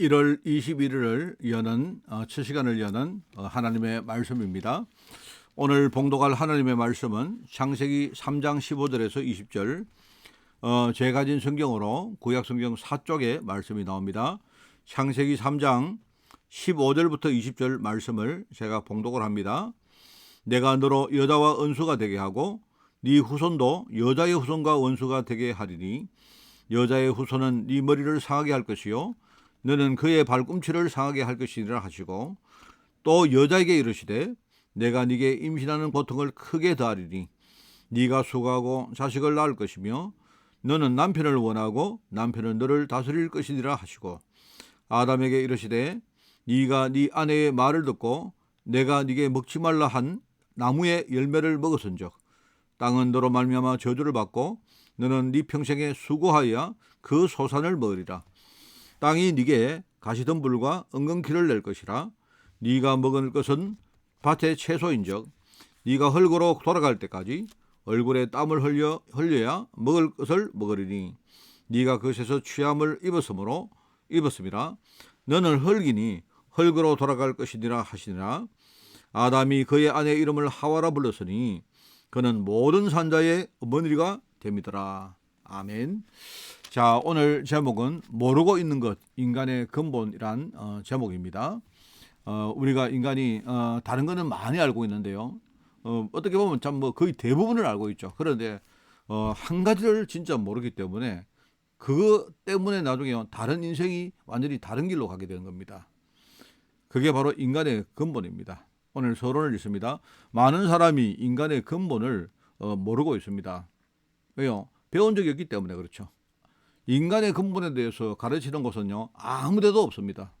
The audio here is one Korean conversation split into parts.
1월 21일을 여는 어, 첫 시간을 여는 어, 하나님의 말씀입니다. 오늘 봉독할 하나님의 말씀은 창세기 3장 15절에서 20절 어, 제가 가진 성경으로 구약 성경 4쪽에 말씀이 나옵니다. 창세기 3장 15절부터 20절 말씀을 제가 봉독을 합니다. 내가 너로 여자와 은수가 되게 하고 네 후손도 여자의 후손과 원수가 되게 하리니 여자의 후손은 네 머리를 상하게 할 것이요 너는 그의 발꿈치를 상하게 할 것이니라 하시고 또 여자에게 이르시되 내가 네게 임신하는 고통을 크게 더하리니 네가 수고하고 자식을 낳을 것이며 너는 남편을 원하고 남편은 너를 다스릴 것이니라 하시고 아담에게 이르시되 네가 네 아내의 말을 듣고 내가 네게 먹지 말라 한 나무의 열매를 먹었은즉 땅은 너로 말미암아 저주를 받고 너는 네 평생에 수고하여 그 소산을 먹으리라 땅이 네게 가시덤불과 은근키를 낼 것이라. 네가 먹을 것은 밭의 채소인즉 네가 헐거로 돌아갈 때까지 얼굴에 땀을 흘려 흘려야 먹을 것을 먹으리니 네가 그것에서 취함을 입었으므로 입었음이라 너는 헐기니 헐거로 돌아갈 것이니라 하시니라. 아담이 그의 아내 이름을 하와라 불렀으니 그는 모든 산자의 어머니가 됩니더라. 아멘. 자, 오늘 제목은 모르고 있는 것, 인간의 근본이란 어, 제목입니다. 어, 우리가 인간이 어, 다른 거는 많이 알고 있는데요. 어, 어떻게 보면 참 뭐 거의 대부분을 알고 있죠. 그런데 어, 한 가지를 진짜 모르기 때문에 그거 때문에 나중에 다른 인생이 완전히 다른 길로 가게 되는 겁니다. 그게 바로 인간의 근본입니다. 오늘 서론을 읽습니다. 많은 사람이 인간의 근본을 어, 모르고 있습니다. 왜요? 배운 적이 없기 때문에 그렇죠. 인간의 근본에 대해서 가르치는 것은요, 아무 데도 없습니다.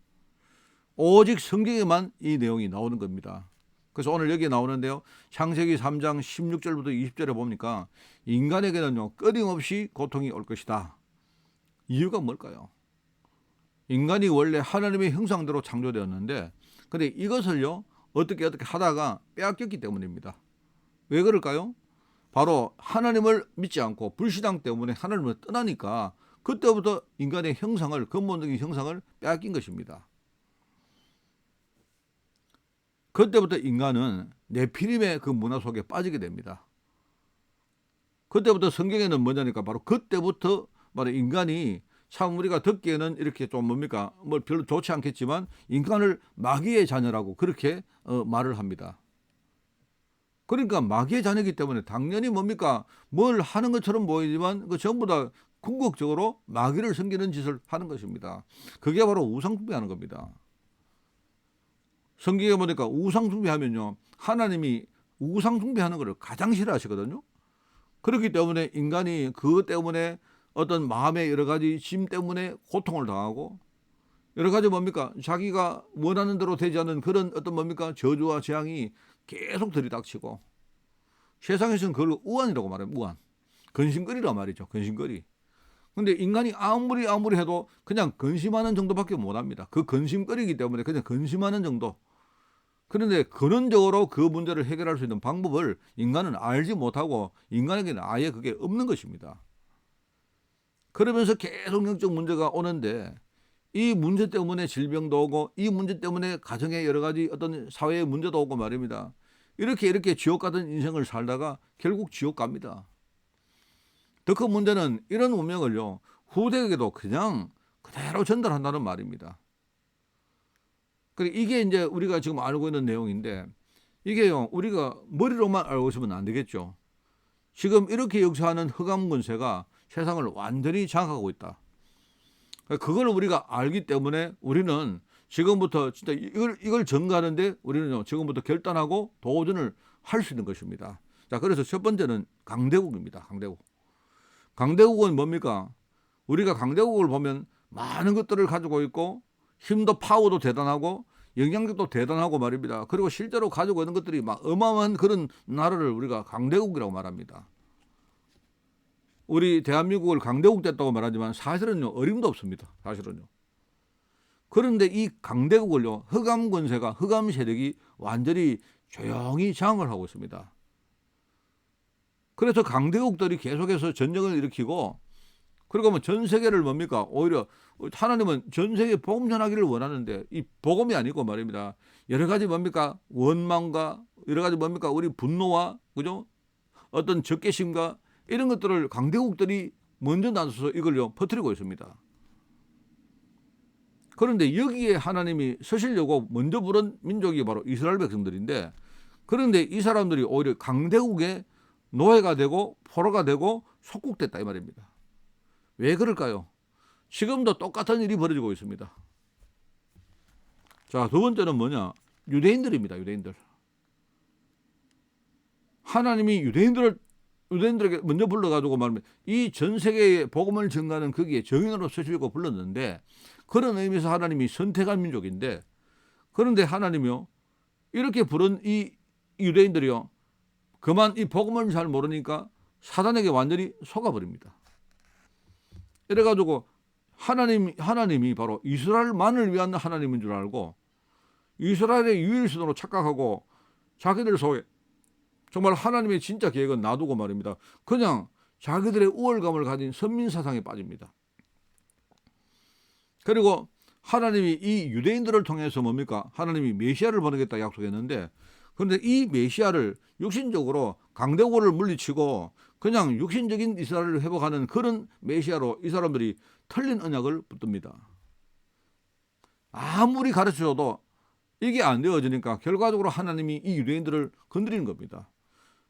오직 성경에만 이 내용이 나오는 겁니다. 그래서 오늘 여기 나오는데요. 창세기 3장 16절부터 20절에 보니까 인간에게는요, 끊임없이 고통이 올 것이다. 이유가 뭘까요? 인간이 원래 하나님의 형상대로 창조되었는데, 근데 이것을요, 어떻게 어떻게 하다가 빼앗겼기 때문입니다. 왜 그럴까요? 바로 하나님을 믿지 않고 불신앙 때문에 하나님을 떠나니까 그때부터 인간의 형상을 근본적인 형상을 빼앗긴 것입니다. 그때부터 인간은 네피림의 그 문화 속에 빠지게 됩니다. 그때부터 성경에는 뭐냐니까 바로 그때부터 바로 인간이 참 우리가 듣기에는 이렇게 좀 뭡니까 뭐 별로 좋지 않겠지만 인간을 마귀의 자녀라고 그렇게 어, 말을 합니다. 그러니까 마귀의 자녀이기 때문에 당연히 뭡니까 뭘 하는 것처럼 보이지만 그 전부 다 궁극적으로 마귀를 섬기는 짓을 하는 것입니다. 그게 바로 우상숭배하는 겁니다. 성경에 보니까 우상숭배하면요 하나님이 우상숭배하는 것을 가장 싫어하시거든요. 그렇기 때문에 인간이 그것 때문에 어떤 마음의 여러 가지 짐 때문에 고통을 당하고 여러 가지 뭡니까 자기가 원하는 대로 되지 않는 그런 어떤 뭡니까 저주와 재앙이 계속 들이닥치고 세상에서는 그걸 우환이라고 말해요. 우환. 근심거리란 말이죠. 근심거리. 근데 인간이 아무리 아무리 해도 그냥 근심하는 정도밖에 못 합니다. 그 근심거리기 때문에 그냥 근심하는 정도. 그런데 근원적으로 그 문제를 해결할 수 있는 방법을 인간은 알지 못하고 인간에게는 아예 그게 없는 것입니다. 그러면서 계속 영적 문제가 오는데 이 문제 때문에 질병도 오고 이 문제 때문에 가정의 여러 가지 어떤 사회의 문제도 오고 말입니다. 이렇게 이렇게 지옥 같은 인생을 살다가 결국 지옥 갑니다. 더 큰 문제는 이런 운명을요 후대에게도 그냥 그대로 전달한다는 말입니다. 그리고 이게 이제 우리가 지금 알고 있는 내용인데 이게요 우리가 머리로만 알고 있으면 안 되겠죠. 지금 이렇게 역사하는 흑암 군세가 세상을 완전히 장악하고 있다. 그걸 우리가 알기 때문에 우리는 지금부터 진짜 이걸 이걸 전가하는데 우리는 지금부터 결단하고 도전을 할 수 있는 것입니다. 자, 그래서 첫 번째는 강대국입니다. 강대국. 강대국은 뭡니까? 우리가 강대국을 보면 많은 것들을 가지고 있고 힘도 파워도 대단하고 영향력도 대단하고 말입니다. 그리고 실제로 가지고 있는 것들이 막 어마어마한 그런 나라를 우리가 강대국이라고 말합니다. 우리 대한민국을 강대국 됐다고 말하지만 사실은요 어림도 없습니다. 사실은요. 그런데 이 강대국을요 흑암 권세가 흑암 세력이 완전히 조용히 장을 하고 있습니다. 그래서 강대국들이 계속해서 전쟁을 일으키고 그리고 뭐 전 세계를 뭡니까? 오히려 하나님은 전 세계 복음 전하기를 원하는데 이 복음이 아니고 말입니다. 여러 가지 뭡니까? 원망과 여러 가지 뭡니까? 우리 분노와 그죠? 어떤 적개심과 이런 것들을 강대국들이 먼저 나서서 이걸요 퍼뜨리고 있습니다. 그런데 여기에 하나님이 서시려고 먼저 부른 민족이 바로 이스라엘 백성들인데 그런데 이 사람들이 오히려 강대국의 노예가 되고 포로가 되고 속국됐다 이 말입니다. 왜 그럴까요? 지금도 똑같은 일이 벌어지고 있습니다. 자, 두 번째는 뭐냐? 유대인들입니다. 유대인들. 하나님이 유대인들을 유대인들에게 먼저 불러가지고 말하면 이 전 세계에 복음을 전가하는 거기에 정인으로 서시려고 불렀는데 그런 의미에서 하나님이 선택한 민족인데 그런데 하나님이요 이렇게 부른 이 유대인들이요 그만 이 복음을 잘 모르니까 사단에게 완전히 속아버립니다. 이래가지고 하나님 하나님이 바로 이스라엘만을 위한 하나님인 줄 알고 이스라엘의 유일신으로 착각하고 자기들 속에 정말 하나님의 진짜 계획은 놔두고 말입니다. 그냥 자기들의 우월감을 가진 선민 사상에 빠집니다. 그리고 하나님이 이 유대인들을 통해서 뭡니까? 하나님이 메시아를 보내겠다 약속했는데 그런데 이 메시아를 육신적으로 강대국을 물리치고 그냥 육신적인 이스라엘을 회복하는 그런 메시아로 이 사람들이 틀린 언약을 붙듭니다. 아무리 가르쳐줘도 이게 안 되어지니까 결과적으로 하나님이 이 유대인들을 건드리는 겁니다.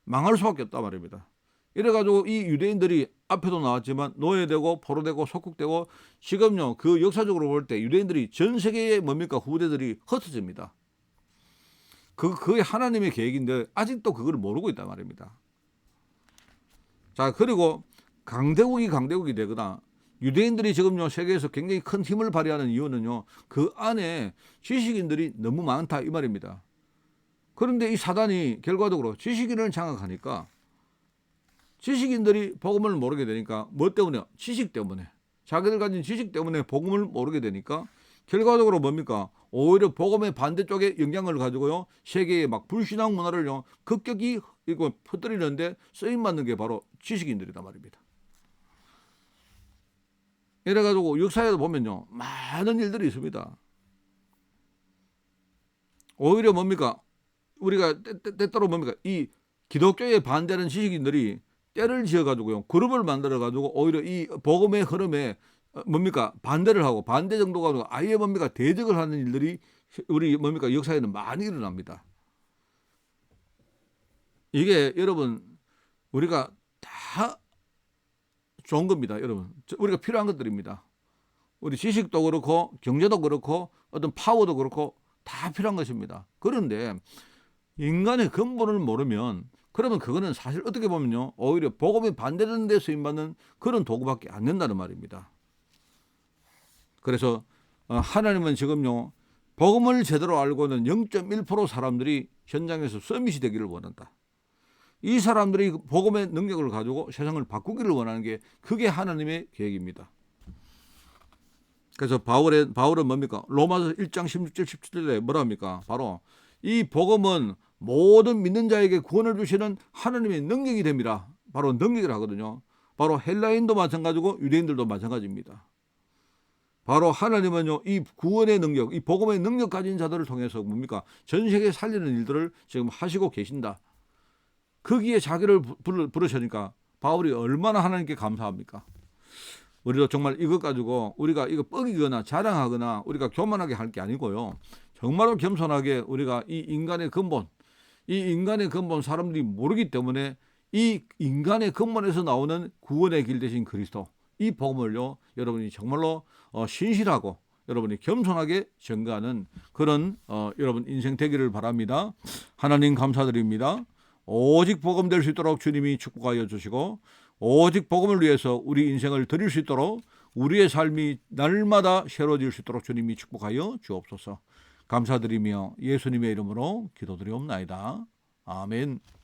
망할 수밖에 없다 말입니다. 이래가지고 이 유대인들이 앞에도 나왔지만 노예되고 포로되고 속국되고 지금요 그 역사적으로 볼 때 유대인들이 전 세계의 뭡니까 후대들이 흩어집니다. 그 그게 하나님의 계획인데 아직도 그걸 모르고 있단 말입니다. 자 그리고 강대국이 강대국이 되거나 유대인들이 지금요 세계에서 굉장히 큰 힘을 발휘하는 이유는요 그 안에 지식인들이 너무 많다 이 말입니다. 그런데 이 사단이 결과적으로 지식인을 장악하니까 지식인들이 복음을 모르게 되니까 뭐 때문에 지식 때문에 자기들 가진 지식 때문에 복음을 모르게 되니까 결과적으로 뭡니까 오히려 복음의 반대쪽에 영향을 가지고요 세계에 막 불신앙 문화를요 급격히 이거 퍼뜨리는데 쓰임 받는 게 바로 지식인들이다 말입니다. 이래 가지고 역사에도 보면요 많은 일들이 있습니다. 오히려 뭡니까 우리가 때, 때, 때때로 뭡니까 이 기독교에 반대하는 지식인들이 때를 지어 가지고요 그룹을 만들어 가지고 오히려 이 복음의 흐름에 어, 뭡니까 반대를 하고 반대 정도가 아니고 아예 뭡니까 대적을 하는 일들이 우리 뭡니까 역사에는 많이 일어납니다. 이게 여러분 우리가 다 좋은 겁니다, 여러분. 우리가 필요한 것들입니다. 우리 지식도 그렇고 경제도 그렇고 어떤 파워도 그렇고 다 필요한 것입니다. 그런데 인간의 근본을 모르면 그러면 그거는 사실 어떻게 보면요 오히려 복음이 반대되는 데 쓰임받는 그런 도구밖에 안 된다는 말입니다. 그래서 어, 하나님은 지금요 복음을 제대로 알고는 0.1% 사람들이 현장에서 서밋이 되기를 원한다. 이 사람들이 복음의 능력을 가지고 세상을 바꾸기를 원하는 게 그게 하나님의 계획입니다. 그래서 바울의 바울은 뭡니까? 로마서 1장 16절 17절에 뭐라 합니까? 바로 이 복음은 모든 믿는 자에게 구원을 주시는 하나님의 능력이 됩니다. 바로 능력이라 하거든요. 바로 헬라인도 마찬가지고 유대인들도 마찬가지입니다. 바로 하나님은요, 이 구원의 능력, 이 복음의 능력 가진 자들을 통해서 뭡니까? 전 세계 살리는 일들을 지금 하시고 계신다. 거기에 자기를 부르시니까 바울이 얼마나 하나님께 감사합니까? 우리도 정말 이것 가지고 우리가 이거 뻐기거나 자랑하거나 우리가 교만하게 할 게 아니고요. 정말로 겸손하게 우리가 이 인간의 근본, 이 인간의 근본 사람들이 모르기 때문에 이 인간의 근본에서 나오는 구원의 길 대신 그리스도 이 복음을요 여러분이 정말로 어, 신실하고 여러분이 겸손하게 전가하는 그런 어, 여러분 인생 되기를 바랍니다. 하나님 감사드립니다. 오직 복음 될 수 있도록 주님이 축복하여 주시고 오직 복음을 위해서 우리 인생을 드릴 수 있도록 우리의 삶이 날마다 새로워질 수 있도록 주님이 축복하여 주옵소서. 감사드리며 예수님의 이름으로 기도드리옵나이다. 아멘.